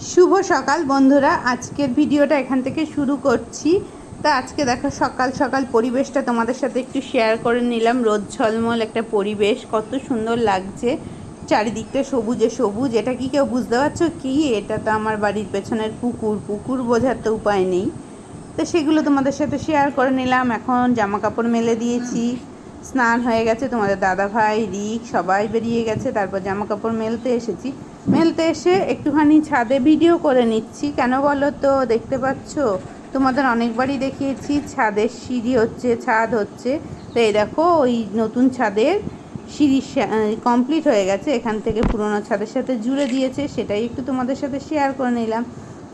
শুভ সকাল বন্ধুরা। আজকের ভিডিওটা এখান থেকে শুরু করছি। তা আজকে দেখো সকাল সকাল পরিবেশটা তোমাদের সাথে একটু শেয়ার করে নিলাম। রোদ ঝলমল একটা পরিবেশ, কত সুন্দর লাগছে। চারিদিকটা সবুজে সবুজ। এটা কি কেউ বুঝতে পারছ? কি? এটা তো আমার বাড়ির পেছনের পুকুর। পুকুর বোঝার তো উপায় নেই। তো সেগুলো তোমাদের সাথে শেয়ার করে নিলাম। এখন জামা কাপড় মেলে দিয়েছি। স্নান হয়ে গেছে, তোমাদের দাদা ভাই রিক, সবাই বেরিয়ে গেছে। তারপর জামা কাপড় মেলতে এসেছি। মেলতে এসে একটুখানি ছাদে ভিডিও করে নিচ্ছি। কেন বলো তো? দেখতে পাচ্ছ? তোমাদের অনেকবারই দেখিয়েছি ছাদের সিঁড়ি হচ্ছে, ছাদ হচ্ছে। তো এই দেখো, ওই নতুন ছাদের সিঁড়ি কমপ্লিট হয়ে গেছে। এখান থেকে পুরোনো ছাদের সাথে জুড়ে দিয়েছে। সেটাই একটু তোমাদের সাথে শেয়ার করে নিলাম।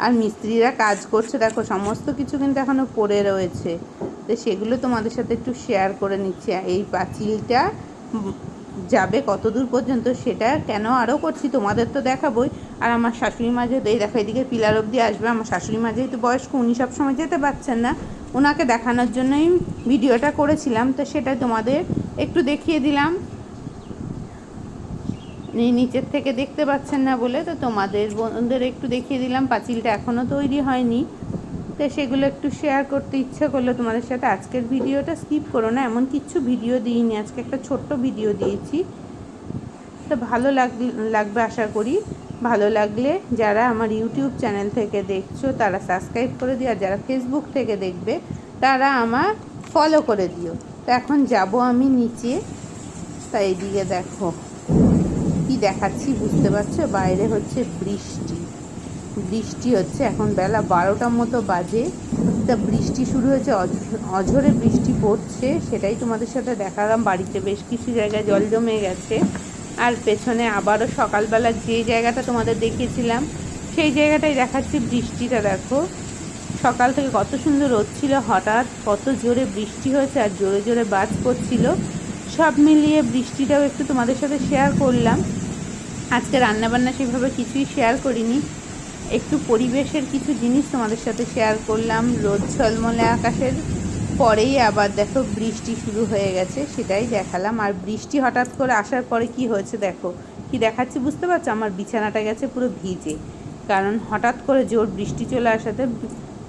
আর মিস্ত্রিরা কাজ করছে। দেখো, সমস্ত কিছু কিন্তু এখনও পড়ে রয়েছে। তো সেগুলো তোমাদের সাথে একটু শেয়ার করে নিচ্ছি। এই পাঁচিলটা যাবে কত দূর পর্যন্ত সেটা কেন আরও করছি তোমাদের তো দেখাবই। আর আমার শাশুড়ি মা যেহেতু, এই দেখো, এদিকে পিলার অবধি আসবে। আমার শাশুড়ি মা যেহেতু বয়স্ক, উনি সব সময় যেতে পারছেন না। ওনাকে দেখানোর জন্যই ভিডিওটা করেছিলাম। তো সেটা তোমাদের একটু দেখিয়ে দিলাম। নিচের থেকে দেখতে পাচ্ছেন না বলে তো তোমাদের বন্ধুদের একটু দেখিয়ে দিলাম। পাঁচিলটা এখনও তৈরি হয়নি। তো সেগুলো একটু শেয়ার করতে ইচ্ছা করল তোমাদের সাথে। আজকের ভিডিওটা স্কিপ করো না। এমন কিছু ভিডিও দিইনি। আজকে একটা ছোট্ট ভিডিও দিয়েছি। তো ভালো লাগবে আশা করি। ভালো লাগলে যারা আমার ইউটিউব চ্যানেল থেকে দেখছ, তারা সাবস্ক্রাইব করে দিও। আর যারা ফেসবুক থেকে দেখবে, তারা আমার ফলো করে দিও। তো এখন যাব আমি নিচে। তাই এইদিকে দেখো। কি দেখাচ্ছি বুঝতে পারছ? বাইরে হচ্ছে বৃষ্টি। বৃষ্টি হচ্ছে এখন বেলা বারোটার মতো বাজে। তা বৃষ্টি শুরু হয়েছে অঝরে বৃষ্টি পড়ছে, সেটাই তোমাদের সাথে দেখালাম। বাড়িতে বেশ কিছু জায়গায় জল জমে গেছে। আর পেছনে আবারও সকালবেলা যে জায়গাটা তোমাদের দেখিয়েছিলাম, সেই জায়গাটাই দেখাচ্ছি বৃষ্টিটা, দেখো। সকাল থেকে কত সুন্দর রোদ ছিল, হঠাৎ কত জোরে বৃষ্টি হয়েছে আর জোরে জোরে বাজ পড়ছিল। সব মিলিয়ে বৃষ্টিটাও একটু তোমাদের সাথে শেয়ার করলাম। আজকে রান্নাবান্না সেভাবে কিছুই শেয়ার করিনি। একটু পরিবেশের কিছু জিনিস তোমাদের সাথে শেয়ার করলাম। রোদ ঝলমলে আকাশের। পরেই আবার দেখো বৃষ্টি শুরু হয়ে গেছে, সেটাই দেখালাম। আর বৃষ্টি হঠাৎ করে আসার পরে কি হয়েছে দেখো, কি দেখাচ্ছি বুঝতে পারছ? আমার বিছানাটা গেছে পুরো ভিজে। কারণ হঠাৎ করে জোর বৃষ্টি চলে আসাতে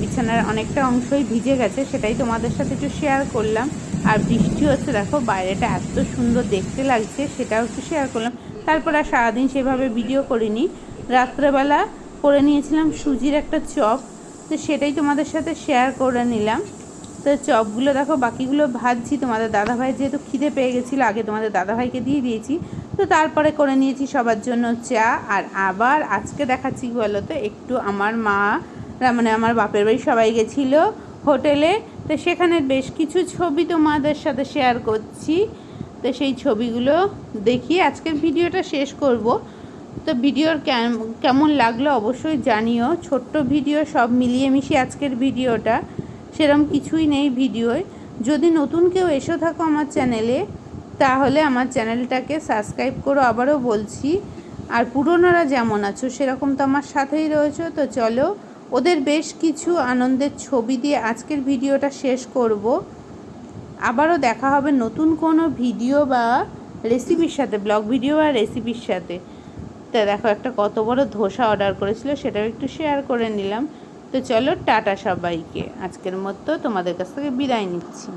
বিছানার অনেকটা অংশই ভিজে গেছে, সেটাই তোমাদের সাথে একটু শেয়ার করলাম। আর বৃষ্টি হচ্ছে, দেখো বাইরেটা এত সুন্দর দেখতে লাগছে, সেটাও একটু শেয়ার করলাম। তারপর আর সারাদিন সেভাবে ভিডিও করিনি। রাত্রেবেলা করে নিয়েছিলাম সুজির একটা চপ, তো সেটাই তোমাদের সাথে শেয়ার করে নিলাম। তো চপগুলো দেখো, বাকিগুলো ভাজছি। তোমাদের দাদাভাই যেহেতু খিদে পেয়ে গেছিল, আগে তোমাদের দাদাভাইকে দিয়ে দিয়েছি। তো তারপরে করে নিয়েছি সবার জন্য চা। আর আবার আজকে দেখাচ্ছি বলো তো একটু আমার মা মানে আমার বাপের বাড়ি সবাই গেছিল হোটেলে। তো সেখানে বেশ কিছু ছবি তোমাদের সাথে শেয়ার করছি। তো সেই ছবিগুলো দেখিয়ে আজকের ভিডিওটা শেষ করব। তো ভিডিওর কেমন লাগল অবশ্যই জানিও। ছোট্ট ভিডিও, সব মিলিয়ে মিশিয়ে আজকের ভিডিওটা। সেরম কিছুই নেই ভিডিওয়। যদি নতুন কেউ এসে থাকো আমার চ্যানেলে, তাহলে আমার চ্যানেলটাকে সাবস্ক্রাইব করো, আবারও বলছি। আর পুরনোরা যেমন আছো, সেরকম তো আমার সাথেই রয়েছে। তো চলো ওদের বেশ কিছু আনন্দের ছবি দিয়ে আজকের ভিডিওটা শেষ করব। আবারও দেখা হবে নতুন কোনো ভিডিও বা রেসিপির সাথে, ব্লগ ভিডিও বা রেসিপির সাথে। তো দেখো, একটা কত বড় ধোসা অর্ডার করেছিল, সেটাও একটু শেয়ার করে নিলাম। তো চলো, টাটা সবাইকে। আজকের মতো তোমাদের কাছ থেকে বিদায় নিচ্ছি।